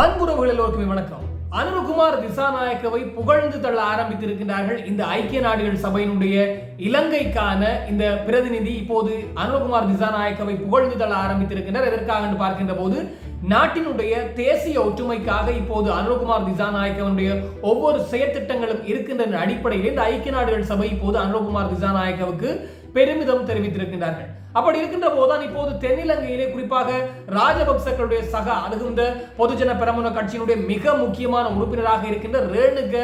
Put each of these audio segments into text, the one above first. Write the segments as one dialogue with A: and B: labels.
A: அன்புறவுகள் எல்லோருக்குமே வணக்கம். அனுருகுமார் திசாநாயக்கவை புகழ்ந்து தள்ள ஆரம்பித்திருக்கின்றார்கள் இந்த ஐக்கிய நாடுகள் சபையினுடைய இலங்கைக்கான இந்த பிரதிநிதி. இப்போது அனுருகுமார் திசாநாயக்கவை புகழ்ந்து தள்ள ஆரம்பித்திருக்கிறார் எதற்காக என்று பார்க்கின்ற போது நாட்டினுடைய தேசிய ஒற்றுமைக்காக இப்போது அனுரகுமார் திசாநாயக்கவனுடைய ஒவ்வொரு செயற்திட்டங்களும் இருக்கின்ற அடிப்படையில். இந்த ஐக்கிய நாடுகள் சபை இப்போது அனுரகுமார் திசாநாயக்கவுக்கு பெருமிதம் தெரிவித்திருக்கின்றார்கள். அப்படி இருக்கின்ற போதுதான் இப்போது தென்னிலங்கையிலே குறிப்பாக ராஜபக்சக்களுடைய சக அணுகுந்த பொதுஜன பெரமுன கட்சியினுடைய மிக முக்கியமான உறுப்பினராக இருக்கின்ற ரேணுக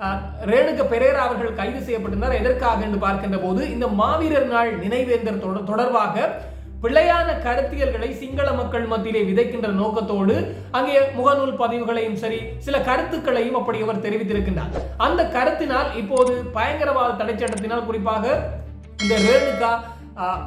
A: அஹ், ரேணுக பெரேரா அவர்கள் கைது செய்யப்பட்டிருந்தார். எதற்காக என்று பார்க்கின்ற போது இந்த மாவீரர் நாள் நினைவேந்தர் தொடர்- தொடர்பாக பிழையான கருத்தியல்களை சிங்கள மக்கள் மத்தியிலே விதைக்கின்ற நோக்கத்தோடு அங்கே முகநூல் பதிவுகளையும் சரி சில கருத்துக்களையும் அப்படி அவர் தெரிவித்திருக்கின்றார். அந்த கருத்தினால் இப்போது பயங்கரவாத தடைச்சட்டத்தினால் குறிப்பாக இந்த ரேணுகா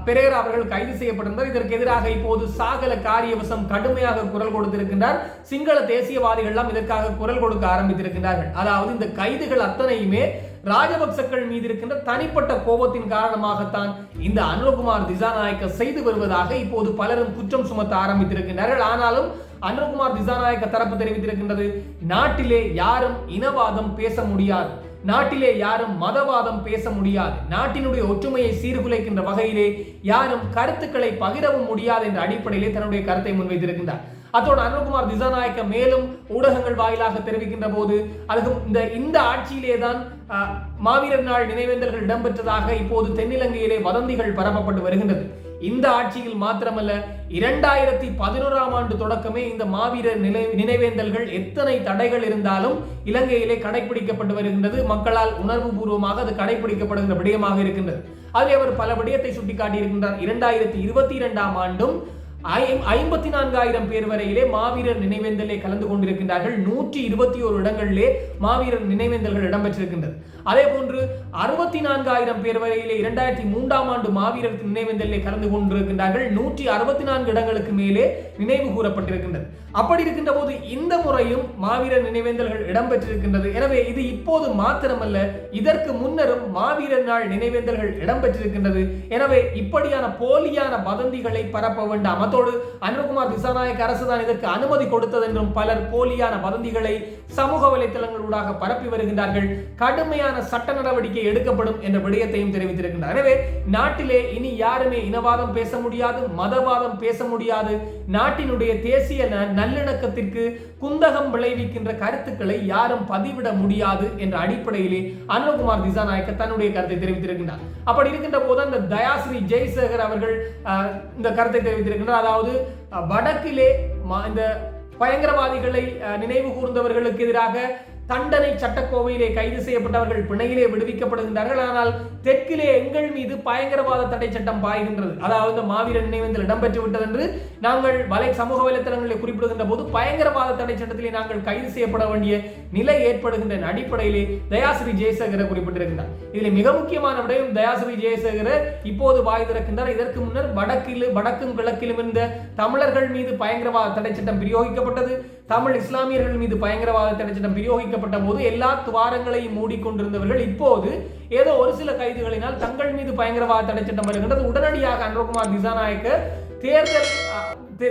A: பெரேரா அவர்கள் கைது செய்யப்பட்டிருந்தார். இதற்கு எதிராக இப்போது சாகல காரியவசம் கடுமையாக குரல் கொடுத்திருக்கின்றார். சிங்கள தேசியவாதிகள் இதற்காக குரல் கொடுக்க ஆரம்பித்திருக்கிறார்கள் அதாவது இந்த கைதுகள் அத்தனையுமே ராஜபக்சக்கள் மீது இருக்கின்ற தனிப்பட்ட கோபத்தின் காரணமாகத்தான் இந்த அனுரகுமார் திசாநாயக்க செய்து வருவதாக இப்போது பலரும் குற்றம் சுமத்த ஆரம்பித்திருக்கின்றார்கள். ஆனாலும் அனுரகுமார் திசாநாயக்க தரப்பு தெரிவித்திருக்கின்றது நாட்டிலே யாரும் இனவாதம் பேச முடியாது. நாட்டிலே யாரும் மதவாதம் பேச முடியாது. நாட்டினுடைய ஒற்றுமையை சீர்குலைக்கின்ற வகையிலே யாரும் கருத்துக்களை பகிரவும் முடியாது என்ற அடிப்படையிலே தன்னுடைய கருத்தை முன்வைத்திருக்கின்றார். அத்தோடு அனுகுமார் திசாநாயக்க மேலும் ஊடகங்கள் வாயிலாக தெரிவிக்கின்ற போது அதுவும் இந்த இந்த ஆட்சியிலே தான் மாவீரர் நாள் நினைவேந்தல்கள் இடம்பெற்றதாக இப்போது தென்னிலங்கையிலே வதந்திகள் பரப்பப்பட்டு வருகின்றது. இந்த ஆட்சியில் மாத்திரமல்ல இரண்டாயிரத்தி பதினோராம் ஆண்டு தொடக்கமே இந்த மாவீரர் நினை நினைவேந்தல்கள் எத்தனை தடைகள் இருந்தாலும் இலங்கையிலே கடைபிடிக்கப்பட்டு வருகின்றது. மக்களால் உணர்வு பூர்வமாக அது கடைபிடிக்கப்படுகின்ற விடயமாக இருக்கின்றது. அதில் அவர் பல விடயத்தை சுட்டிக்காட்டியிருக்கின்றார். இரண்டாயிரத்தி இருபத்தி இரண்டாம் ஆண்டும் ஐம்பத்தி நான்காயிரம் பேர் வரையிலே மாவீரர் நினைவேந்தலே கலந்து கொண்டிருக்கின்றார்கள். நூற்றி இருபத்தி ஒரு இடங்களிலே மாவீரர் நினைவேந்தல்கள் இடம்பெற்றிருக்கின்றது. அதே போன்று அறுபத்தி நான்காயிரம் பேர் வரையிலே இரண்டாயிரத்தி மூன்றாம் ஆண்டு மாவீரர் நினைவேந்தலே கலந்து கொண்டிருக்கின்றார்கள். நூற்றி அறுபத்தி நான்கு இடங்களுக்கு மேலே நினைவு கூறப்பட்டிருக்கின்றது. அப்படி இருக்கின்ற போது இந்த முறையும் மாவீரர் நினைவேந்தல்கள் இடம்பெற்றிருக்கின்றது. எனவே இது இப்போது மாத்திரமல்ல இதற்கு முன்னரும் மாவீரர் நாள் நினைவேந்தல்கள் இடம்பெற்றிருக்கின்றது. எனவே இப்படியான போலியான வதந்திகளை பரப்ப வேண்டாம். அத்தோடு அனுகுமார் திசாநாயக் அரசுதான் இதற்கு அனுமதி கொடுத்தது என்றும் பலர் போலியான வதந்திகளை சமூக வலைத்தளங்களூடாக பரப்பி வருகின்றார்கள். கடுமையான சட்ட நடவடிக்கை எடுக்கப்படும் என்ற விடயத்தையும் தெரிவித்திருக்கின்றார் எனவே நாட்டிலே இனி யாருமே இனவாதம் பேச முடியாது மதவாதம் பேச முடியாது நாட்டினுடைய தேசிய ந- நல்லிணக்கத்திற்கு குந்தகம் விளைவிக்கின்ற கருத்துக்களை யாரும் பதிவிட முடியாது என்ற அடிப்படையிலே அனுகுமார் திசாநாயக்க தன்னுடைய கருத்தை தெரிவித்திருக்கின்றார். அப்படி இருக்கின்ற போது அந்த தயாஸ்ரீ ஜெய்சேகர் அவர்கள் அஹ், இந்த கருத்தை தெரிவித்திருக்கின்றார். அதாவது வடக்கிலே இந்த பயங்கரவாதிகளை நினைவு கூர்ந்தவர்களுக்கு எதிராக தண்டனை சட்டக்கோவையிலே கைது செய்யப்பட்டவர்கள் பிணையிலே விடுவிக்கப்படுகின்றார்கள். ஆனால் தெற்கிலே எங்கள் மீது பயங்கரவாத தடை சட்டம் பாய்கின்றது. அதாவது மாவீரர் நினைவேந்தல் இடம்பெற்று விட்டது என்று நாங்கள் வலை சமூக வலைத்தளங்களில் குறிப்பிடுகின்ற போது பயங்கரவாத தடை சட்டத்திலே நாங்கள் கைது செய்யப்பட வேண்டிய நிலை ஏற்படுகின்ற அடிப்படையிலே தயாசிரி ஜெயசேகர குறிப்பிட்டிருக்கின்றார். இதில் மிக முக்கியமான விடயம் தயாசிரி ஜெயசேகர இப்போது வாய் திறக்கின்றார். இதற்கு முன்னர் வடக்கிலும் வடக்கும் கிழக்கிலும் இருந்த தமிழர்கள் மீது பயங்கரவாத தடை சட்டம் பிரயோகிக்கப்பட்டது. தமிழ் இஸ்லாமியர்கள் மீது பயங்கரவாத தடை சட்டம் பிரயோகிக்கப்பட்ட போது எல்லா துவாரங்களையும் மூடிக்கொண்டிருந்தவர்கள் இப்போது ஏதோ ஒரு சில கைதுகளினால் தங்கள் மீது பயங்கரவாத தடை சட்டம் வருகின்றது உடனடியாக அனுகுமார் திசாநாயக்க தேர்தல்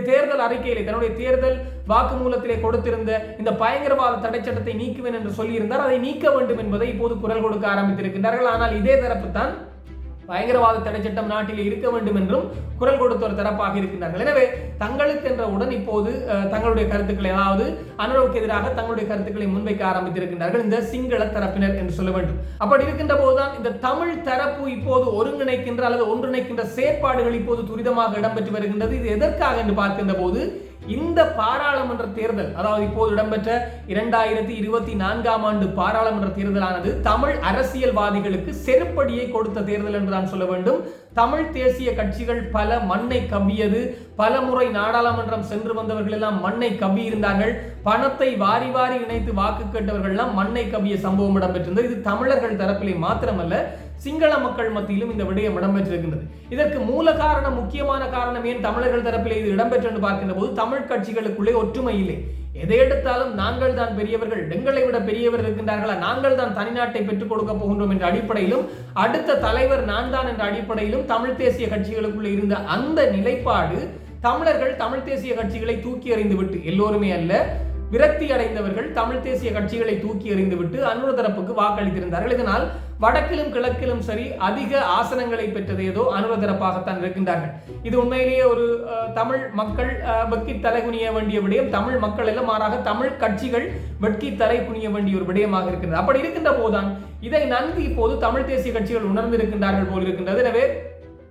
A: தேர்தல் அறிக்கையிலே தன்னுடைய தேர்தல் வாக்குமூலத்திலே கொடுத்திருந்த இந்த பயங்கரவாத தடை சட்டத்தை நீக்குவேன் என்று சொல்லியிருந்தார். அதை நீக்க வேண்டும் என்பதை இப்போது குரல் கொடுக்க ஆரம்பித்திருக்கின்றார்கள். ஆனால் இதே தரப்பு தான் பயங்கரவாத தடை சட்டம் நாட்டில் இருக்க வேண்டும் என்றும் குரல் கொடுத்த ஒரு தரப்பாக இருக்கின்றார்கள். எனவே தங்களுக்கு என்றவுடன் இப்போது அஹ், தங்களுடைய கருத்துக்களை அதாவது அனுரவுக்கு எதிராக தங்களுடைய கருத்துக்களை முன்வைக்க ஆரம்பித்திருக்கின்றார்கள் இந்த சிங்கள தரப்பினர் என்று சொல்ல வேண்டும். அப்படி இருக்கின்ற போதுதான் இந்த தமிழ் தரப்பு இப்போது ஒருங்கிணைக்கின்ற அல்லது ஒன்றிணைக்கின்ற செயற்பாடுகள் இப்போது துரிதமாக இடம்பெற்று வருகின்றது. இது எதற்காக என்று பார்க்கின்ற போது இந்த பாராளுமன்ற தேர்தல் அதாவது இப்போது இடம்பெற்ற இரண்டாயிரத்தி இருபத்தி நான்காம் ஆண்டு பாராளுமன்ற தேர்தலானது தமிழ் அரசியல்வாதிகளுக்கு செருப்படியை கொடுத்த தேர்தல் என்று தான் சொல்ல வேண்டும். தமிழ் தேசிய கட்சிகள் பல மண்ணை கவ்வியது. பல முறை நாடாளுமன்றம் சென்று வந்தவர்கள் எல்லாம் மண்ணை கவ்வி இருந்தார்கள். பணத்தை வாரி வாரி இணைத்து வாக்கு கேட்டவர்கள் எல்லாம் மண்ணை கவ்விய சம்பவம் இடம்பெற்றிருந்தது. இது தமிழர்கள் தரப்பிலே மாத்திரமல்ல சிங்கள மக்கள் மத்தியிலும் இந்த விடயம் இடம்பெற்றிருக்கின்றது. இதற்கு மூல காரணம் முக்கியமான காரணம் ஏன் தமிழர்கள் தரப்பில் இது இடம்பெற்று என்று பார்க்கின்ற போது தமிழ் கட்சிகளுக்குள்ளே ஒற்றுமை இல்லை. எதை எடுத்தாலும் நாங்கள் தான் பெரியவர்கள் எங்களை விட பெரியவர் இருக்கின்றார்களா? நாங்கள் தான் தனிநாட்டை பெற்றுக் கொடுக்க போகின்றோம் என்ற அடிப்படையிலும் அடுத்த தலைவர் நான் தான் என்ற அடிப்படையிலும் தமிழ் தேசிய கட்சிகளுக்குள்ள இருந்த அந்த நிலைப்பாடு தமிழர்கள் தமிழ் தேசிய கட்சிகளை தூக்கி எறிந்து விட்டு எல்லோருமே அல்ல விரக்தி அடைந்தவர்கள் தமிழ் தேசிய கட்சிகளை தூக்கி எறிந்துவிட்டு அனுர தரப்புக்கு வாக்களித்திருந்தார்கள். இதனால் வடக்கிலும் கிழக்கிலும் சரி அதிக ஆசனங்களை பெற்றது ஏதோ அனுரதரப்பாகத்தான் இருக்கின்றார்கள். இது உண்மையிலேயே ஒரு தமிழ் மக்கள் வெட்கி தலை குனிய வேண்டிய விடயம். தமிழ் மக்கள் எல்லாம் மாறாக தமிழ் கட்சிகள் வெட்கி தலை குனிய வேண்டிய ஒரு விடயமாக இருக்கின்றது. அப்படி இருக்கின்ற போதுதான் இதை நன்கு இப்போது தமிழ் தேசிய கட்சிகள் உணர்ந்திருக்கின்றார்கள் போல் இருக்கின்றது. எனவே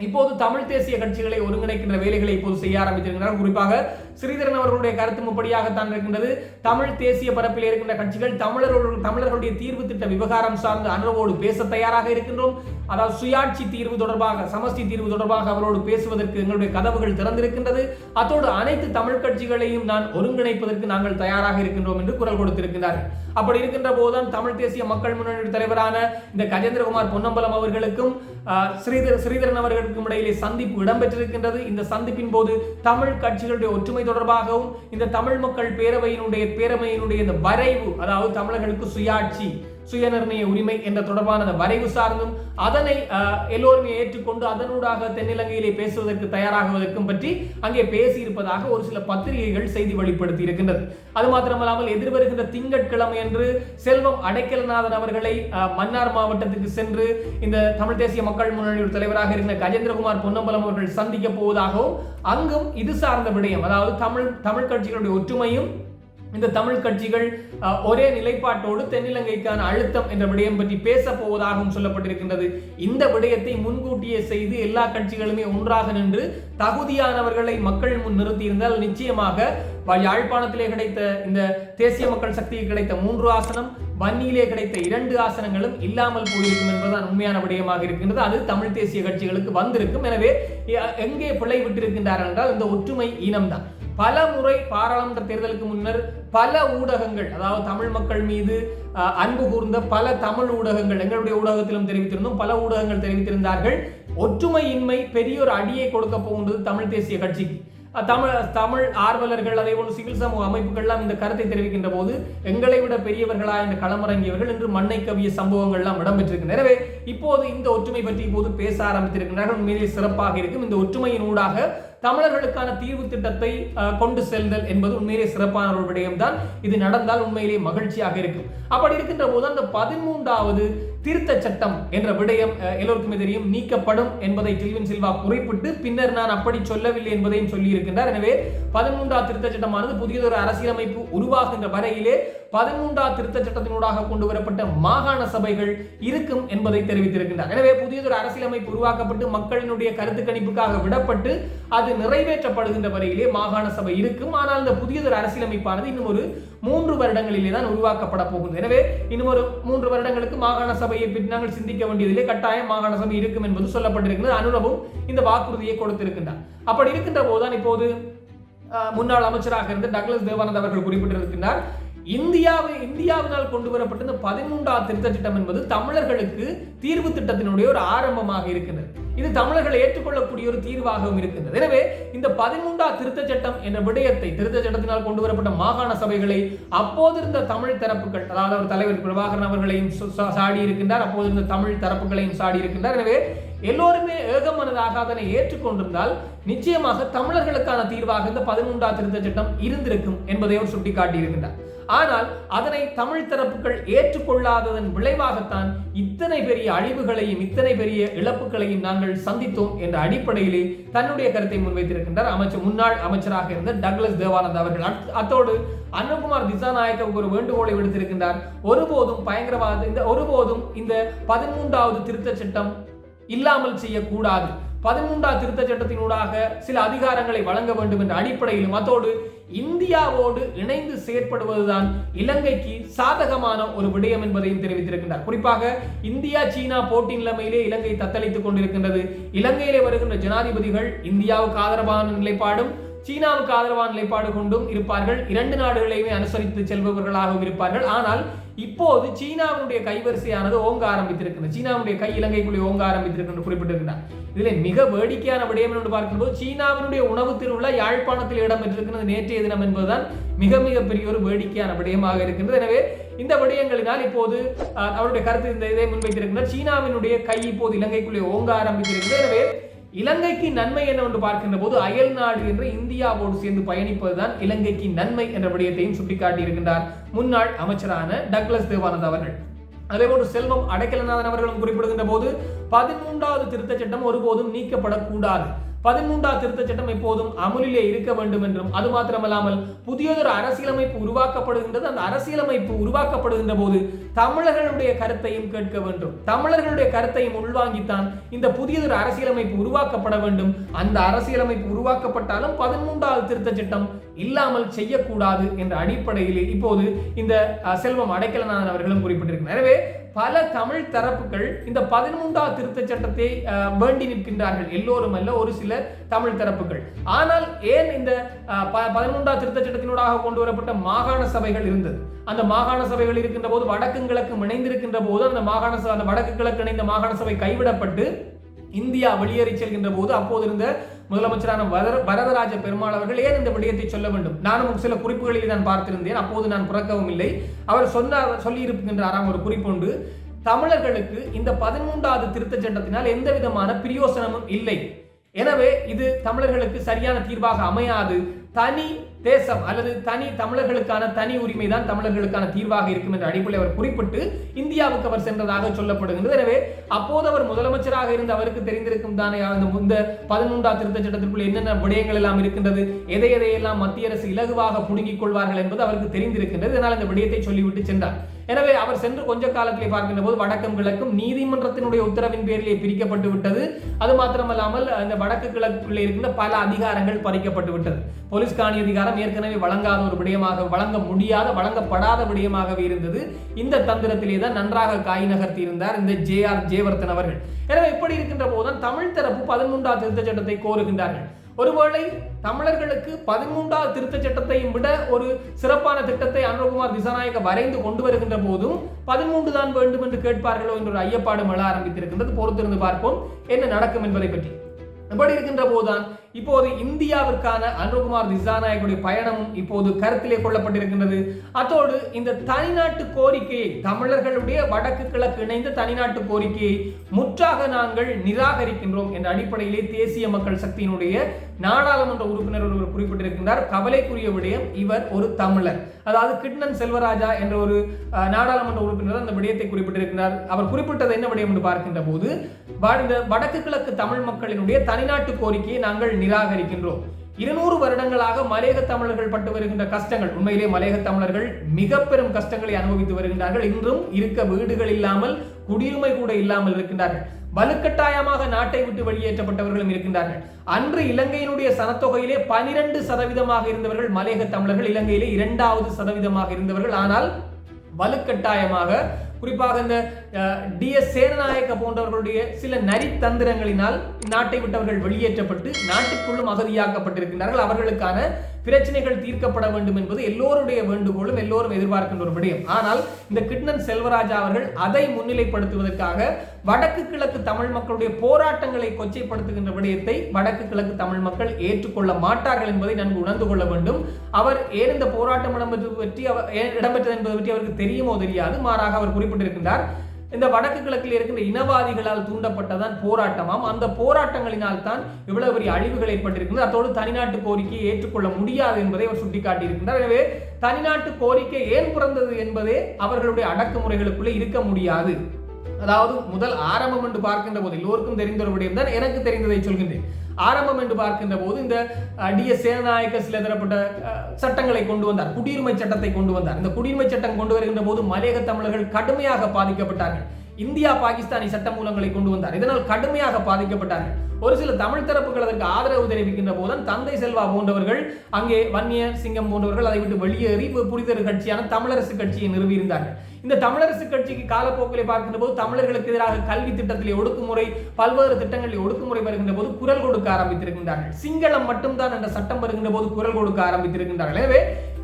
A: இப்போது தமிழ் தேசிய கட்சிகளை ஒருங்கிணைக்கின்ற வேலைகளை இப்போது செய்ய ஆரம்பித்திருக்கிறார். குறிப்பாக ஸ்ரீதரன் அவர்களுடைய கருத்து முப்படியாகத்தான் இருக்கின்றது. தமிழ் தேசிய பரப்பில் இருக்கின்ற கட்சிகள் தமிழர்கள் தமிழர்களுடைய தீர்வு திட்ட விவகாரம் சார்ந்து அனுபவோடு பேச தயாராக இருக்கின்றோம். அதாவது சுயாட்சி தீர்வு தொடர்பாக சமஷ்டி தீர்வு தொடர்பாக அவரோடு பேசுவதற்கு எங்களுடைய கதவுகள் திறந்திருக்கின்றது. அத்தோடு அனைத்து தமிழ் கட்சிகளையும் நான் ஒருங்கிணைப்பதற்கு நாங்கள் தயாராக இருக்கின்றோம் என்று குரல் கொடுத்திருக்கிறார்கள் அப்படி இருக்கின்ற போதுதான் தமிழ் தேசிய மக்கள் முன்னணி தலைவரான இந்த கஜேந்திரகுமார் பொன்னம்பலம் அவர்களுக்கும் ஸ்ரீதர் ஸ்ரீதரன் அவர்களுக்கும் இடையிலே சந்திப்பு இடம்பெற்றிருக்கின்றது. இந்த சந்திப்பின் போது தமிழ் கட்சிகளுடைய ஒற்றுமை தொடர்பாகவும் இந்த தமிழ் மக்கள் பேரவையினுடைய பேரவையினுடைய இந்த வரைவு அதாவது தமிழர்களுக்கு சுயாட்சி சுயநிர்ணய உரிமை என்ற தொடர்பான அந்த வரைவு சார்ந்தும் அதனை எல்லோருமே ஏற்றுக்கொண்டு அதனூடாக தென்னிலங்கையிலே பேசுவதற்கு தயாராகுவதற்கும் பற்றி அங்கே பேசியிருப்பதாக ஒரு சில பத்திரிகைகள் செய்தி வெளிப்படுத்தி இருக்கின்றது. அது மாத்திரமல்லாமல் எதிர்வருகின்ற திங்கட்கிழமை என்று செல்வம் அடைக்கலநாதன் அவர்களை மன்னார் மாவட்டத்துக்கு சென்று இந்த தமிழ் தேசிய மக்கள் முன்னணியின் தலைவராக இருந்த கஜேந்திரகுமார் பொன்னம்பலம் அவர்கள் சந்திக்க போவதாகவும் அங்கும் இது சார்ந்த விடயம் அதாவது தமிழ் தமிழ் கட்சிகளுடைய ஒற்றுமையும் இந்த தமிழ் கட்சிகள் ஒரே நிலைப்பாட்டோடு தென்னிலங்கைக்கான அழுத்தம் என்ற விடயம் பற்றி பேச போவதாகவும் சொல்லப்பட்டிருக்கின்றது. இந்த விடயத்தை முன்கூட்டியே செய்து எல்லா கட்சிகளுமே ஒன்றாக நின்று தகுதியானவர்களை மக்கள் முன் நிறுத்தியிருந்தால் நிச்சயமாக யாழ்ப்பாணத்திலே கிடைத்த இந்த தேசிய மக்கள் சக்திக்கு கிடைத்த மூன்று ஆசனம் வன்னியிலே கிடைத்த இரண்டு ஆசனங்களும் இல்லாமல் போயிருக்கும் என்பதுதான் உண்மையான விடயமாக இருக்கின்றது. அது தமிழ் தேசிய கட்சிகளுக்கு வந்திருக்கும். எனவே எங்கே பிழை விட்டிருக்கின்றார்கள் என்றால் இந்த ஒற்றுமை இனம்தான். பல முறை பாராளுமன்ற தேர்தலுக்கு முன்னர் பல ஊடகங்கள் அதாவது தமிழ் மக்கள் மீது அன்பு கூர்ந்த பல தமிழ் ஊடகங்கள் எங்களுடைய ஊடகத்திலும் தெரிவித்திருந்தோம். பல ஊடகங்கள் தெரிவித்திருந்தார்கள். ஒற்றுமையின்மை பெரிய ஒரு அடியை கொடுக்க போகின்றது தமிழ் தேசிய கட்சிக்கு. தமிழ் தமிழ் ஆர்வலர்கள் அதே போன்று சிவில் சமூக அமைப்புகள்லாம் இந்த கருத்தை தெரிவிக்கின்ற போது எங்களை விட பெரியவர்களா என்று களமிறங்கியவர்கள் என்று மண்ணை கவிய சம்பவங்கள்லாம் இடம்பெற்றிருக்கின்றன. எனவே இப்போது இந்த ஒற்றுமை பற்றி இப்போது பேச ஆரம்பித்திருக்கின்றார்கள். உண்மையிலே சிறப்பாக இருக்கும். இந்த ஒற்றுமையின் ஊடாக தமிழர்களுக்கான தீர்வு திட்டத்தை கொண்டு செல்தல் என்பது உண்மையிலே சிறப்பான ஒரு விடயம்தான். இது நடந்தால் உண்மையிலே மகிழ்ச்சியாக இருக்கும். அப்படி இருக்கின்ற போது அந்த பதிமூன்றாவது திருத்த சட்டம் என்ற விடயம் எல்லோருக்குமே தெரியும். நீக்கப்படும் என்பதை டில்வின் சில்வா குறிப்பிட்டு பின்னர் நான் அப்படி சொல்லவில்லை என்பதையும் சொல்லி இருக்கின்றார் எனவே பதிமூன்றாவது திருத்த சட்டமானது புதியதொரு அரசியலமைப்பு உருவாகின்ற வரையிலே பதிமூன்றாம் திருத்த சட்டத்தினூடாக கொண்டு வரப்பட்ட மாகாண சபைகள் இருக்கும் என்பதை தெரிவித்திருக்கின்றார். எனவே புதியதொரு அரசியலமைப்பு உருவாக்கப்பட்டு மக்களினுடைய கருத்து கணிப்புக்காக விடப்பட்டு அது நிறைவேற்றப்படுகின்ற வரையிலே மாகாண சபை இருக்கும். ஆனால் இந்த புதியதொரு அரசியலமைப்பானது இன்னும் ஒரு மூன்று வருடங்களிலே தான் உருவாக்கப்பட போகிறது எனவே இன்னும் ஒரு மூன்று வருடங்களுக்கு மாகாண சபையை பற்றி நாங்கள் சிந்திக்க வேண்டியதிலே கட்டாயம் மாகாண சபை இருக்கும் என்பது சொல்லப்பட்டிருக்கிறது அனுரவும் இந்த வாக்குறுதியை கொடுத்திருக்கின்றார். அப்படி இருக்கின்ற போதுதான் இப்போது முன்னாள் அமைச்சராக இருந்த டக்ளஸ் தேவானந்த் அவர்கள் குறிப்பிட்டிருக்கின்றார். இந்தியாவை இந்தியாவினால் கொண்டு வரப்பட்ட இந்த பதிமூன்றாவது திருத்த சட்டம் என்பது தமிழர்களுக்கு தீர்வு திட்டத்தினுடைய ஒரு ஆரம்பமாக இருக்கின்றது. இது தமிழர்களை ஏற்றுக்கொள்ளக்கூடிய ஒரு தீர்வாகவும் இருக்கின்றது. எனவே இந்த பதிமூன்றாம் திருத்த சட்டம் என்ற விடயத்தை திருத்த சட்டத்தினால் கொண்டு வரப்பட்ட மாகாண சபைகளை அப்போது இருந்த தமிழ் தரப்புகள் அதாவது அவர் தலைவர் பிரபாகரன் அவர்களையும் சு- சா- சாடி இருக்கின்றார் அப்போது இருந்த தமிழ் தரப்புகளையும் சாடி இருக்கின்றார் எனவே எல்லோருமே ஏகமனதாக அதனை ஏற்றுக்கொண்டிருந்தால் நிச்சயமாக தமிழர்களுக்கான தீர்வாக இந்த பதிமூன்றாவது திருத்த சட்டம் இருந்திருக்கும் என்பதை அவர் சுட்டிக்காட்டியிருக்கின்றார். ஆனால் அதனை தமிழ் தரப்புகள் ஏற்றுக்கொள்ளாததன் விளைவாகத்தான் இத்தனை பெரிய அழிவுகளையும் இத்தனை பெரிய இழப்புகளையும் நாங்கள் சந்தித்தோம் என்ற அடிப்படையிலே தன்னுடைய கருத்தை முன்வைத்திருக்கின்றார் அமைச்சர் முன்னாள் அமைச்சராக இருந்த டக்ளஸ் தேவானந்த் அவர்கள். அத்தோடு அன்னகுமார் திசாநாயக்கவுக்கு ஒரு வேண்டுகோளை விடுத்திருக்கின்றார். ஒருபோதும் பயங்கரவாத இந்த ஒருபோதும் இந்த பதிமூன்றாவது திருத்த சட்டம் இல்லாமல் செய்யக்கூடாது. பதிமூன்றாம் திருத்த சட்டத்தினூடாக சில அதிகாரங்களை வழங்க வேண்டும் என்ற அடிப்படையிலும் அதோடு இந்தியாவோடு இணைந்து செயற்படுவதுதான் இலங்கைக்கு சாதகமான ஒரு விடயம் என்பதையும் தெரிவித்திருக்கின்றார். குறிப்பாக இந்தியா சீனா போட்டி நிலைமையிலே இலங்கை தத்தளித்துக் கொண்டிருக்கின்றது. இலங்கையிலே வருகின்ற ஜனாதிபதிகள் இந்தியாவுக்கு ஆதரவான நிலைப்பாடும் சீனாவுக்கு ஆதரவான நிலைப்பாடு கொண்டும் இருப்பார்கள். இரண்டு நாடுகளையுமே அனுசரித்து செல்பவர்களாகவும் இருப்பார்கள். ஆனால் இப்போது சீனாவினுடைய கைவரிசையானது ஓங்க ஆரம்பித்திருக்கிறது. சீனாவுடைய கை இலங்கைக்குள்ளே ஓங்க ஆரம்பித்திருக்கிறது குறிப்பிட்டிருக்கிறார். இதில் மிக வேடிக்கையான விடயம் என்று பார்க்கும்போது சீனாவினுடைய உணவு திருவிழா யாழ்ப்பாணத்தில் இடம்பெற்றிருக்கிறது நேற்றைய தினம் என்பதுதான் மிக மிக பெரிய ஒரு வேடிக்கையான விடயமாக இருக்கின்றது. எனவே இந்த விடயங்களினால் இப்போது அவருடைய கருத்து இந்த இதை முன்வைத்திருக்கிறார். சீனாவினுடைய கை இப்போது இலங்கைக்குள்ளே ஓங்க ஆரம்பித்திருக்கிறது. எனவே இலங்கைக்கு நன்மை என்ன ஒன்று பார்க்கின்ற போது அயல் நாடு என்ற இந்தியாவோடு சேர்ந்து பயணிப்பதுதான் இலங்கைக்கு நன்மை என்ற விடயத்தையும் சுட்டிக்காட்டி இருக்கின்றார் முன்னாள் அமைச்சரான டக்ளஸ் தேவானந்த் அவர்கள். அதேபோன்று செல்வம் அடைக்கலநாதன் அவர்களும் குறிப்பிடுகின்ற போது பதிமூன்றாவது திருத்தச் சட்டம் ஒருபோதும் நீக்கப்படக்கூடாது. பதிமூன்றாவது திருத்தச் சட்டம் எப்போதும் அமுலிலே இருக்க வேண்டும் என்றும் அது மாத்திரமல்லாமல் புதியதொரு அரசியலமைப்பு உருவாக்கப்படுகின்றது. அந்த அரசியலமைப்பு உருவாக்கப்படுகின்ற போது தமிழர்களுடைய கருத்தையும் கேட்க வேண்டும். தமிழர்களுடைய கருத்தையும் உள்வாங்கித்தான் இந்த புதியதொரு அரசியலமைப்பு உருவாக்கப்பட வேண்டும். அந்த அரசியலமைப்பு உருவாக்கப்பட்டாலும் பதிமூன்றாவது திருத்தச் சட்டம் இல்லாமல் செய்யக்கூடாது என்ற அடிப்படையிலே இப்போது இந்த செல்வம் அடைக்கலநாதன் அவர்களும் குறிப்பிட்டிருக்கிறார். எனவே பல தமிழ் தரப்புகள் இந்த பதிமூன்றாவது திருத்தச் சட்டத்தை வேண்டி நிற்கின்றார்கள். எல்லோரும் அல்ல ஒரு சில தமிழ் தரப்புகள். ஆனால் ஏன் இந்த ப- பதிமூன்றாவது திருத்தச் சட்டத்தினூடாக கொண்டு வரப்பட்ட மாகாண சபைகள் இருந்தது? அந்த மாகாண சபைகள் இருக்கின்ற போது வடக்கும் கிழக்கும் இணைந்திருக்கின்ற போது அந்த மாகாண ச- அந்த வடக்கு கிழக்கு இணைந்த மாகாண சபை கைவிடப்பட்டு இந்தியா வெளியேறி செல்கின்ற போது அப்போது இருந்த முதலமைச்சரான வரத- வரதராஜ பெருமாள் அவர்கள் ஏன் இந்த விடயத்தை சொல்ல வேண்டும்? நானும் சில குறிப்புகளில் நான் பார்த்திருந்தேன். அப்போது நான் பிறக்கவும் இல்லை. அவர் சொன்னார் சொல்லியிருக்கின்றாராம் ஒரு குறிப்புண்டு தமிழர்களுக்கு இந்த பதிமூன்றாவது திருத்த சட்டத்தினால் எந்த விதமான பிரியோசனமும் இல்லை. எனவே இது தமிழர்களுக்கு சரியான தீர்வாக அமையாது. தனி தேசம் அல்லது தனி தமிழர்களுக்கான தனி உரிமை தான் தமிழர்களுக்கான தீர்வாக இருக்கும் என்ற அடிப்படையில் அவர் குறிப்பிட்டு இந்தியாவுக்கு அவர் சென்றதாக சொல்லப்படுகின்றது. எனவே அப்போது அவர் முதலமைச்சராக இருந்து அவருக்கு தெரிந்திருக்கும் தானே அந்த இந்த பதினொன்றாம் திருத்த சட்டத்திற்குள் என்னென்ன விடயங்கள் எல்லாம் இருக்கின்றது எதை எதையெல்லாம் மத்திய அரசு இலகுவாக புடுங்கிக் கொள்வார்கள் என்பது அவருக்கு தெரிந்திருக்கின்றது. இதனால் இந்த விடயத்தை சொல்லிவிட்டு சென்றார். எனவே அவர் சென்று கொஞ்ச காலத்திலே பார்க்கின்ற போது வடக்கும் கிழக்கும் நீதிமன்றத்தினுடைய உத்தரவின் பேரிலே பிரிக்கப்பட்டு விட்டது. அது மாத்திரமல்லாமல் அந்த வடக்கு கிழக்குள்ளே இருக்கின்ற பல அதிகாரங்கள் பறிக்கப்பட்டு விட்டது. போலீஸ் காணி அதிகாரம் ஏற்கனவே வழங்காத ஒரு விடயமாக வழங்க முடியாத வழங்கப்படாத விடயமாகவே இருந்தது. இந்த தந்திரத்திலே தான் நன்றாக காய் நகர்த்தி இருந்தார் இந்த ஜே ஆர் ஜேவர்தன் அவர்கள். எனவே இப்படி இருக்கின்ற போதுதான் தமிழ் தரப்பு பதிமூன்றாம் திருத்த சட்டத்தை கோருகின்றார்கள். ஒருவேளை தமிழர்களுக்கு பதிமூன்றாவது திருத்தச் சட்டத்தையும் விட ஒரு சிறப்பான திட்டத்தை அனுரகுமார் திசாநாயக வரைந்து கொண்டு வருகின்ற போதும் பதிமூன்று தான் வேண்டும் என்று கேட்பார்களோ என்ற ஒரு ஐயப்பாடு மழ ஆரம்பித்திருக்கின்றது. பொறுத்திருந்து பார்ப்போம். என்ன நடக்கும் என்பதை பற்றி. இப்படி இருக்கின்ற போதுதான் இப்போது இந்தியாவிற்கான அனுகுமார் திசாநாயகுடைய பயணமும் இப்போது கருத்திலே கொள்ளப்பட்டிருக்கின்றது. அத்தோடு இந்த தனிநாட்டு கோரிக்கையை தமிழர்களுடைய வடக்கு கிழக்கு இணைந்த தனிநாட்டு கோரிக்கையை முற்றாக நாங்கள் நிராகரிக்கின்றோம் என்ற அடிப்படையிலே தேசிய மக்கள் சக்தியினுடைய நாடாளுமன்ற உறுப்பினர் ஒருவர் குறிப்பிட்டிருக்கின்றார். கவலைக்குரிய விடயம் இவர் ஒரு தமிழர். அதாவது கிட்னன் செல்வராஜா என்ற ஒரு அஹ், நாடாளுமன்ற உறுப்பினர் அந்த விடயத்தை குறிப்பிட்டிருக்கிறார். அவர் குறிப்பிட்டது என்ன விடயம் என்று பார்க்கின்ற போது இந்த வடக்கு கிழக்கு தமிழ் மக்களினுடைய தனிநாட்டு கோரிக்கையை நாங்கள் நிராகரிக்கின்றோம். இருநூறு வருடங்களாக மலையக தமிழர்கள் பட்டு வருகின்ற கஷ்டங்கள் உண்மையிலே மலையக தமிழர்கள் மிக பெரும் கஷ்டங்களை அனுபவித்து வருகின்றார்கள். இன்றும் இருக்க வீடுகள் இல்லாமல் குடியுரிமை கூட இல்லாமல் இருக்கின்றார்கள். வலுக்கட்டாயமாக நாட்டை விட்டு வெளியேற்றப்பட்டவர்களும் இருக்கின்றார்கள். அன்று இலங்கையினுடைய சனத்தொகையிலே பனிரெண்டு சதவீதமாக இருந்தவர்கள் மலையக தமிழர்கள் இலங்கையிலே இரண்டாவது சதவீதமாக இருந்தவர்கள். ஆனால் வலுக்கட்டாயமாக குறிப்பாக இந்த டி எஸ் சேனநாயக்க போன்றவர்களுடைய சில நரித்தந்திரங்களினால் நாட்டை விட்டவர்கள் வெளியேற்றப்பட்டு நாட்டுக்குள்ளும் அகதியாக்கப்பட்டிருக்கின்றார்கள். அவர்களுக்கான பிரச்சனைகள் தீர்க்கப்பட வேண்டும் என்பது எல்லோருடைய வேண்டுகோளும் எல்லோரும் எதிர்பார்க்கின்ற ஒரு விடயம். ஆனால் இந்த கிட்னன் செல்வராஜா அவர்கள் அதை முன்னிலைப்படுத்துவதற்காக வடக்கு கிழக்கு தமிழ் மக்களுடைய போராட்டங்களை கொச்சைப்படுத்துகின்ற விடயத்தை வடக்கு கிழக்கு தமிழ் மக்கள் ஏற்றுக்கொள்ள மாட்டார்கள் என்பதை நன்கு உணர்ந்து கொள்ள வேண்டும். அவர் ஏன் இந்த போராட்டம் இடம்பெற்றது பற்றி அவர் இடம்பெற்றது என்பது பற்றி அவருக்கு தெரியுமோ தெரியாது. மாறாக அவர் குறிப்பிட்டிருக்கின்றார் இந்த வடக்கு கிழக்கில் இருக்கின்ற இனவாதிகளால் தூண்டப்பட்டதான் போராட்டமாம் அந்த போராட்டங்களினால் தான் இவ்வளவு பெரிய அழிவுகள் ஏற்பட்டிருக்கிறது அதோடு தனிநாட்டு கோரிக்கையை ஏற்றுக்கொள்ள முடியாது என்பதை அவர் சுட்டிக்காட்டியிருக்கின்றார். எனவே தனிநாட்டு கோரிக்கை ஏன் பிறந்தது என்பதே அவர்களுடைய அடக்குமுறைகளுக்குள்ளே இருக்க முடியாது. அதாவது முதல் ஆரம்பம் என்று பார்க்கின்ற போது எல்லோருக்கும் தெரிந்த ஒரு விடயம் தான் எனக்கு தெரிந்ததை சொல்கின்றேன். ஆரம்பம் என்று பார்க்கின்ற போது இந்த டி. எஸ். சேனநாயக்க சில தரப்பட்ட சட்டங்களை கொண்டு வந்தார். குடியுரிமை சட்டத்தை கொண்டு வந்தார். இந்த குடியுரிமை சட்டம் கொண்டு வருகின்ற போது மலையக தமிழர்கள் கடுமையாக பாதிக்கப்பட்டார்கள். இந்தியா பாகிஸ்தானி சட்ட மூலங்களை கொண்டு வந்தார். இதனால் கடுமையாக பாதிக்கப்பட்டார்கள். ஒரு சில தமிழ் தரப்புகள் அதற்கு ஆதரவு தெரிவிக்கின்ற போதும் தந்தை செல்வா போன்றவர்கள் அங்கே வன்னிய சிங்கம் போன்றவர்கள் அதை விட்டு வெளியேறி புரிதர் கட்சியான தமிழரசு கட்சியை நிறுவியிருந்தார்கள். இந்த தமிழரசு கட்சிக்கு காலப்போக்கிலே பார்க்கின்ற போது தமிழர்களுக்கு எதிராக கல்வி திட்டத்திலே ஒடுக்குமுறை பல்வேறு திட்டங்களில் ஒடுக்குமுறை வருகின்ற போது குரல் கொடுக்க ஆரம்பித்திருக்கின்றார்கள். சிங்களம் மட்டும்தான் என்ற சட்டம் வருகின்ற போது குரல் கொடுக்க ஆரம்பித்திருக்கின்றார்கள். எனவே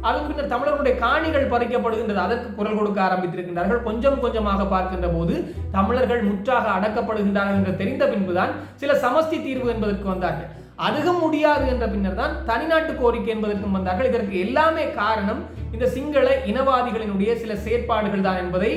A: அதன் பின்னர் தமிழர்களுடைய காணிகள் பறிக்கப்படுகின்றது. அதற்கு குரல் கொடுக்க ஆரம்பித்திருக்கின்றார்கள். கொஞ்சம் கொஞ்சமாக பார்க்கின்ற போது தமிழர்கள் முற்றாக அடக்கப்படுகின்றார்கள் என்று தெரிந்த பின்புதான் சில சமஸ்தி தீர்வு என்பதற்கு வந்தார்கள். அதுவும் முடியாது என்ற பின்னர் தான் தனிநாட்டு கோரிக்கை என்பதற்கும் வந்தார்கள். இதற்கு எல்லாமே காரணம் இந்த சிங்கள இனவாதிகளினுடைய சில செயற்பாடுகள் தான் என்பதை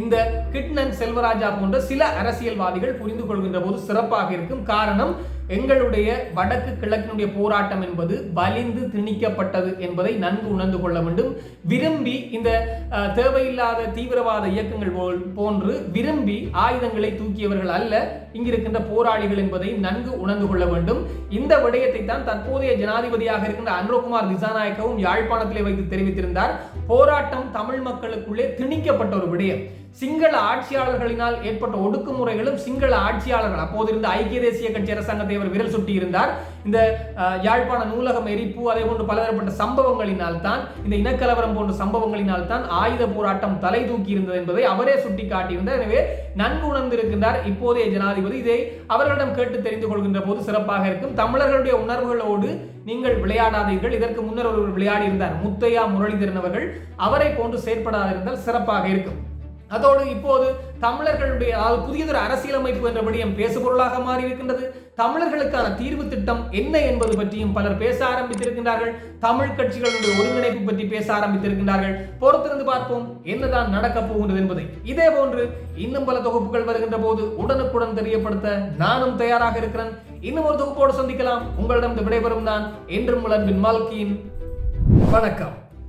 A: இந்த கிட்னன் செல்வராஜா போன்ற சில அரசியல்வாதிகள் புரிந்து கொள்கின்ற போது சிறப்பாக இருக்கும் காரணம் எங்களுடைய வடக்கு கிழக்கினுடைய போராட்டம் என்பது வலிந்து திணிக்கப்பட்டது என்பதை நன்கு உணர்ந்து கொள்ள வேண்டும். விரும்பி இந்த தேவையில்லாத தீவிரவாத இயக்கங்கள் போல் போன்று விரும்பி ஆயுதங்களை தூக்கியவர்கள் அல்ல இங்கிருக்கின்ற போராளிகள் என்பதை நன்கு உணர்ந்து கொள்ள வேண்டும். இந்த விடயத்தை தான் தற்போதைய ஜனாதிபதியாக இருக்கின்ற அன்ரோகுமார் திசாநாயக்கவும் யாழ்ப்பாணத்திலே வைத்து தெரிவித்திருந்தார். போராட்டம் தமிழ் மக்களுக்குள்ளே திணிக்கப்பட்ட ஒரு விடயம். சிங்கள ஆட்சியாளர்களினால் ஏற்பட்ட ஒடுக்குமுறைகளும் சிங்கள ஆட்சியாளர்கள். அப்போது இருந்த ஐக்கிய தேசிய கட்சி அரசாங்கத்தை அவர் விரல் சுட்டி இருந்தார். இந்த யாழ்ப்பாண நூலகம் எரிப்பு அதே போன்று பலதரப்பட்ட சம்பவங்களினால் தான் இந்த இனக்கலவரம் போன்ற சம்பவங்களினால் தான் ஆயுத போராட்டம் தலை தூக்கி இருந்தது என்பதை அவரே சுட்டி காட்டியிருந்தார் எனவே நன்கு உணர்ந்திருக்கின்றார் இப்போதைய ஜனாதிபதி. இதை அவர்களிடம் கேட்டு தெரிந்து கொள்கின்ற போது சிறப்பாக இருக்கும். தமிழர்களுடைய உணர்வுகளோடு நீங்கள் விளையாடாதீர்கள். இதற்கு முன்னர் ஒருவர் விளையாடி இருந்தார் முத்தையா முரளிதரன் அவர்கள். அவரை போன்று செயற்படாதிருந்தால் சிறப்பாக இருக்கும். அதோடு இப்போது தமிழர்களுடைய அதாவது புதியதொரு அரசியலமைப்பு என்ற விடயம் பேசுபொருளாக மாறியிருக்கின்றது. தமிழர்களுக்கான தீர்வு திட்டம் என்ன என்பது பற்றியும் பலர் பேச ஆரம்பித்திருக்கின்றார்கள். தமிழ் கட்சிகளுடைய ஒருங்கிணைப்பு பற்றி பேச ஆரம்பித்திருக்கின்றார்கள். பொறுத்திருந்து பார்ப்போம் என்னதான் நடக்கப் போகின்றது என்பதை. இதே போன்று இன்னும் பல தொகுப்புகள் வருகின்ற போது உடனுக்குடன் தெரியப்படுத்த நானும் தயாராக இருக்கிறேன். இன்னும் ஒரு தொகுப்போடு சந்திக்கலாம். உங்களிடம் விடைபெறும் நான் என்றும் உலன்பின் மால்கியின். வணக்கம்.